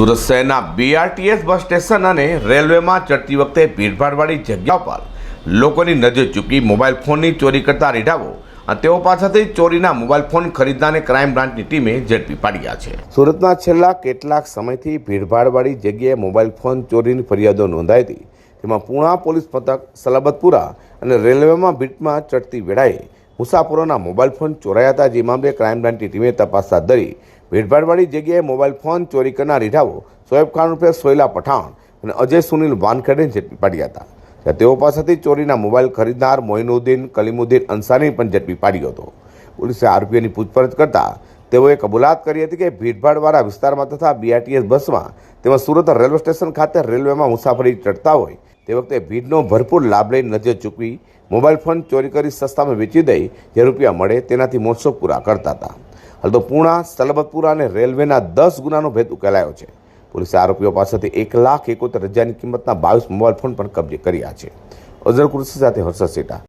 સુરત શહેરના BRTS bus station અને રેલવેમાં ચડતી વખતે ભીડભાડવાળી જગ્યા પર લોકોની નજર ચૂકી મોબાઈલ ફોનની ચોરી કરતા રીઢાવો અને તેઓ પાસેથી ચોરીના મોબાઈલ ફોન ખરીદનારને ક્રાઇમ બ્રાન્ચની ટીમે ઝડપી પાડ્યા છે. સુરતમાં છેલ્લા કેટલાક સમયથી ભીડભાડવાળી જગ્યાએ મોબાઈલ ફોન ચોરીની ફરિયાદો નોંધાઈ હતી. તેમાં પૂણા પોલીસ મથક, સલાબતપુરા અને રેલવેમાં ભીટમાં ચડતી વેળાએ મુસાફરોના મોબાઈલ ફોન ચોરાયા હતા જે મામલે ક્રાઇમ બ્રાન્ચની ટીમે તપાસ હાથ ધરી ભીડભાડવાળી જગ્યાએ મોબાઈલ ફોન ચોરી કરનાર રીઢાઓ સોએબ ખાન રૂપે સોયલા પઠાણ અને અજય સુનિલ વાનખેડેને ઝડપી પાડ્યા હતા. ત્યાં તેઓ પાસેથી ચોરીના મોબાઈલ ખરીદનાર મોઇનુદ્દીન, કલીમુદ્દીન અંસારીને પણ ઝડપી પાડ્યો હતો. પોલીસે આરોપીઓની પૂછપરછ કરતા તેઓએ કબૂલાત કરી હતી કે ભીડભાડવાળા વિસ્તારમાં તથા બીઆરટીએસ બસમાં તેમજ સુરત રેલવે સ્ટેશન ખાતે રેલવેમાં મુસાફરી ચડતા હોય તે વખતે ભીડનો ભરપૂર લાભ લઈ નજર ચૂકવી મોબાઈલ ફોન ચોરી કરી સસ્તામાં વેચી દઈ જે રૂપિયા મળે તેનાથી મોત્સવ પૂરા કરતા હતા. હાલ તો પૂણા, સલબતપુરા અને રેલવેના દસ ગુનાનો ભેદ ઉકેલાયો છે. પોલીસે આરોપીઓ પાસેથી એક લાખ એકોતેર હજારની કિંમતના બાવીસ મોબાઈલ ફોન પણ કબજે કર્યા છે. અઝર કુર્સી સાથે હર્ષદ સેટા.